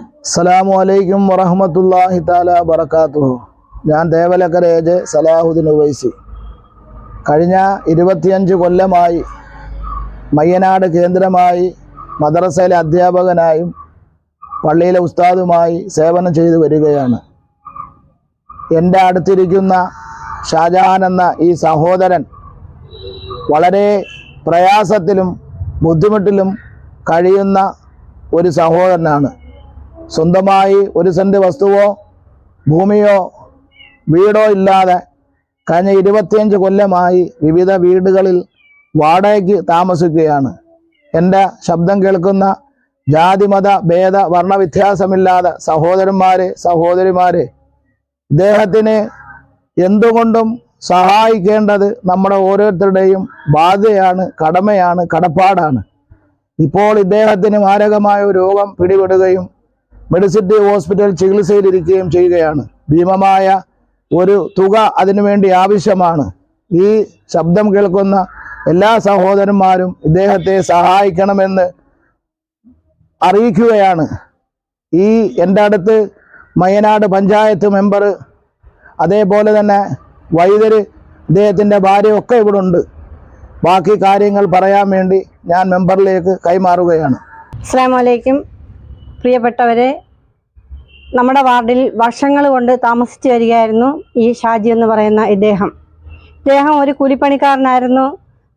അസ്സലാമു അലൈക്കും വറഹമത്തല്ലാഹി താല വറക്കാത്തു ഞാൻ ദേവലക്കര ഏജ് സലാഹുദ്ദീൻ ഉവൈസി. കഴിഞ്ഞ ഇരുപത്തിയഞ്ച് കൊല്ലമായി മയ്യനാട് കേന്ദ്രമായി മദ്രസയിലെ അധ്യാപകനായും പള്ളിയിലെ ഉസ്താദുമായി സേവനം ചെയ്തു വരികയാണ്. എന്റെ അടുത്തിരിക്കുന്ന ഷാജഹാൻ എന്ന ഈ സഹോദരൻ വളരെ പ്രയാസത്തിലും ബുദ്ധിമുട്ടിലും കഴിയുന്ന ഒരു സഹോദരനാണ്. സ്വന്തമായി ഒരു സെന്റ് വസ്തുവോ ഭൂമിയോ വീടോ ഇല്ലാതെ കഴിഞ്ഞ ഇരുപത്തിയഞ്ച് കൊല്ലമായി വിവിധ വീടുകളിൽ വാടകയ്ക്ക് താമസിക്കുകയാണ്. എന്റെ ശബ്ദം കേൾക്കുന്ന ജാതിമത ഭേദ വർണവ്യത്യാസമില്ലാതെ സഹോദരന്മാരെ സഹോദരിമാരെ ഇദ്ദേഹത്തിന് എന്തുകൊണ്ടും സഹായിക്കേണ്ടത് നമ്മുടെ ഓരോരുത്തരുടെയും ബാധ്യതയാണ് കടമയാണ് കടപ്പാടാണ്. ഇപ്പോൾ ഇദ്ദേഹത്തിന് മാരകമായ രോഗം പിടിപെടുകയും മെഡിസിറ്റി ഹോസ്പിറ്റൽ ചികിത്സയിലിരിക്കുകയും ചെയ്യുകയാണ്. ഭീമമായ ഒരു തുക അതിനുവേണ്ടി ആവശ്യമാണ്. ഈ ശബ്ദം കേൾക്കുന്ന എല്ലാ സഹോദരന്മാരും ഇദ്ദേഹത്തെ സഹായിക്കണമെന്ന് അറിയിക്കുകയാണ്. ഈ എന്റെ അടുത്ത് മയനാട് പഞ്ചായത്ത് മെമ്പർ അതേപോലെ തന്നെ വൈദ്യര് ഇദ്ദേഹത്തിന്റെ ഭാര്യയൊക്കെ ഇവിടെ ഉണ്ട് ബാക്കി കാര്യങ്ങൾ പറയാൻ വേണ്ടി ഞാൻ മെമ്പറിലേക്ക് കൈമാറുകയാണ്. അസ്സാമലൈക്കും പ്രിയപ്പെട്ടവരെ നമ്മുടെ വാർഡിൽ വർഷങ്ങൾ കൊണ്ട് താമസിച്ചു വരികയായിരുന്നു ഈ ഷാജി എന്ന് പറയുന്ന ഇദ്ദേഹം. ഇദ്ദേഹം ഒരു കൂലിപ്പണിക്കാരനായിരുന്നു.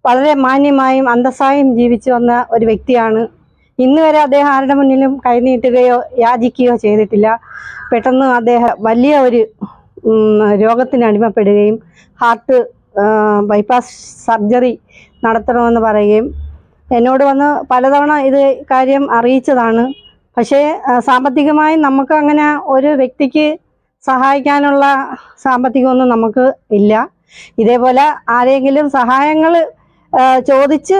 വളരെ മാന്യമായും അന്തസ്സായും ജീവിച്ചു വന്ന ഒരു വ്യക്തിയാണ്. ഇന്ന് വരെ അദ്ദേഹം ആരുടെ മുന്നിലും കൈനീട്ടുകയോ യാചിക്കുകയോ ചെയ്തിട്ടില്ല. പെട്ടെന്ന് അദ്ദേഹം വലിയ ഒരു രോഗത്തിന് അടിമപ്പെടുകയും ഹാർട്ട് ബൈപ്പാസ് സർജറി നടത്തണമെന്ന് പറയുകയും എന്നോട് വന്ന് പലതവണ ഇത് കാര്യം അറിയിച്ചതാണ്. പക്ഷേ സാമ്പത്തികമായി നമുക്ക് അങ്ങനെ ഒരു വ്യക്തിക്ക് സഹായിക്കാനുള്ള സാമ്പത്തികമൊന്നും നമുക്ക് ഇല്ല. ഇതേപോലെ ആരെങ്കിലും സഹായങ്ങൾ ചോദിച്ച്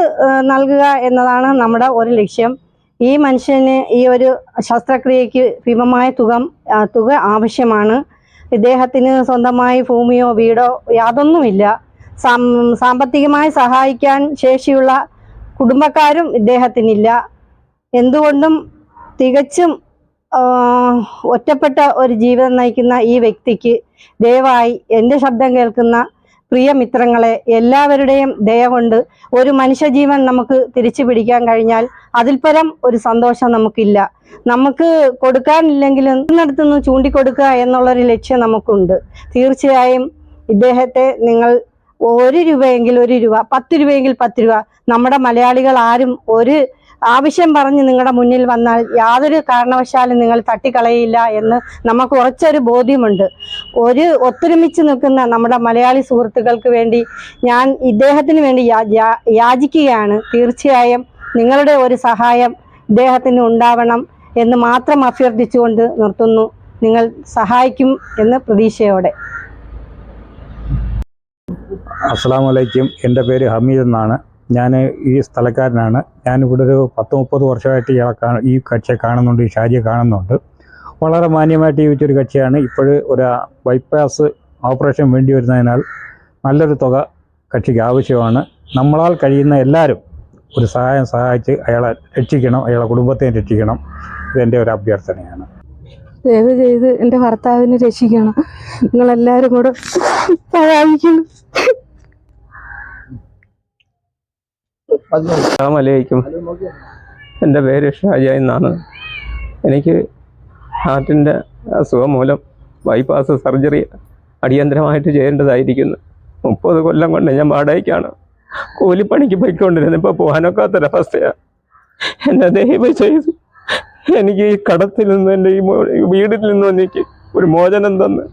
നൽകുക എന്നതാണ് നമ്മുടെ ഒരു ലക്ഷ്യം. ഈ മനുഷ്യന് ഈ ഒരു ശസ്ത്രക്രിയയ്ക്ക് ഭീമമായ തുക തുക ആവശ്യമാണ്. ഇദ്ദേഹത്തിന് സ്വന്തമായി ഭൂമിയോ വീടോ യാതൊന്നുമില്ല. സാമ്പത്തികമായി സഹായിക്കാൻ ശേഷിയുള്ള കുടുംബക്കാരും ഇദ്ദേഹത്തിനില്ല. എന്തുകൊണ്ടും തികച്ചും ഒറ്റപ്പെട്ട ഒരു ജീവിതം നയിക്കുന്ന ഈ വ്യക്തിക്ക് ദയവായി എന്റെ ശബ്ദം കേൾക്കുന്ന പ്രിയ മിത്രങ്ങളെ എല്ലാവരുടെയും ദയ കൊണ്ട് ഒരു മനുഷ്യജീവൻ നമുക്ക് തിരിച്ചു പിടിക്കാൻ കഴിഞ്ഞാൽ അതിൽപരം ഒരു സന്തോഷം നമുക്കില്ല. നമുക്ക് കൊടുക്കാനില്ലെങ്കിലും ഇന്നടുത്തുനിന്ന് ചൂണ്ടിക്കൊടുക്കുക എന്നുള്ളൊരു ലക്ഷ്യം നമുക്കുണ്ട്. തീർച്ചയായും ഇദ്ദേഹത്തെ നിങ്ങൾ ഒരു രൂപയെങ്കിൽ ഒരു രൂപ പത്ത് രൂപയെങ്കിൽ പത്ത് രൂപ നമ്മുടെ മലയാളികൾ ആരും ഒരു ആവശ്യം പറഞ്ഞ് നിങ്ങളുടെ മുന്നിൽ വന്നാൽ യാതൊരു കാരണവശാലും നിങ്ങൾ തട്ടിക്കളയില്ല എന്ന് നമുക്ക് ഉറച്ചൊരു ബോധ്യമുണ്ട്. ഒരു ഒത്തൊരുമിച്ച് നിൽക്കുന്ന നമ്മുടെ മലയാളി സുഹൃത്തുക്കൾക്ക് വേണ്ടി ഞാൻ ഇദ്ദേഹത്തിന് വേണ്ടി യാചിക്കുകയാണ്. തീർച്ചയായും നിങ്ങളുടെ ഒരു സഹായം ഇദ്ദേഹത്തിന് ഉണ്ടാവണം എന്ന് മാത്രം അഭ്യർത്ഥിച്ചുകൊണ്ട് നിർത്തുന്നു. നിങ്ങൾ സഹായിക്കും എന്ന് പ്രതീക്ഷയോടെ. അസ്സാം വലൈക്കും എന്റെ പേര് ഹമീദ് എന്നാണ്. ഞാൻ ഈ സ്ഥലക്കാരനാണ്. ഞാനിവിടെ ഒരു പത്ത് മുപ്പത് വർഷമായിട്ട് ഇയാളെ കാണും ഈ കക്ഷിയെ കാണുന്നുണ്ട് ഈ ഷാജിയെ കാണുന്നുണ്ട്. വളരെ മാന്യമായിട്ട് ജീവിച്ചൊരു കക്ഷിയാണ്. ഇപ്പോൾ ഒരു ബൈപ്പാസ് ഓപ്പറേഷൻ വേണ്ടി വരുന്നതിനാൽ നല്ലൊരു തുക കക്ഷിക്ക് ആവശ്യമാണ്. നമ്മളാൽ കഴിയുന്ന എല്ലാവരും ഒരു സഹായം സഹായിച്ച് അയാളെ രക്ഷിക്കണം അയാളെ കുടുംബത്തെയും രക്ഷിക്കണം. ഇതെന്റെ ഒരു അഭ്യർത്ഥനയാണ്. ദയവ് ചെയ്ത് എന്റെ ഭർത്താവിനെ രക്ഷിക്കണം. നിങ്ങളെല്ലാവരും കൂടെ സഹായിക്കണം. അസ്സാമലൈക്കും എന്റെ പേര് ഷാജ എന്നാണ്. എനിക്ക് ഹാർട്ടിന്റെ അസുഖം മൂലം ബൈപ്പാസ് സർജറി അടിയന്തരമായിട്ട് ചെയ്യേണ്ടതായിരിക്കുന്നു. മുപ്പത് കൊല്ലം കൊണ്ട് ഞാൻ വാടകയ്ക്കാണ്. കൂലിപ്പണിക്ക് പോയിക്കൊണ്ടിരുന്നത്. ഇപ്പോൾ പോകാനൊക്കാത്തൊരവസ്ഥയാണ് എന്നെ ദൈവം ചെയ്ത് എനിക്ക് ഈ കടത്തിൽ നിന്ന് എന്റെ ഈ വീടിൽ നിന്നും എനിക്ക് ഒരു മോചനം തന്ന്.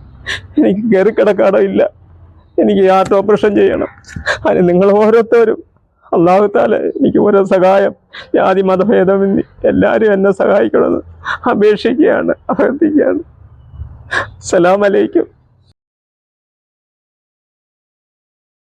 എനിക്ക് കയറി കിടക്കാടമില്ല എനിക്ക് ഈ ഹാർട്ട് ഓപ്പറേഷൻ ചെയ്യണം. അതിന് നിങ്ങൾ ഓരോരുത്തരും അള്ളാഹുത്താല എനിക്ക് ഓരോ സഹായം ജാതി മതഭേദമെന്നി എല്ലാവരും എന്നെ സഹായിക്കണമെന്ന് അപേക്ഷിക്കുകയാണ് അഭ്യർത്ഥിക്കുകയാണ്. സലാം അലൈക്കും.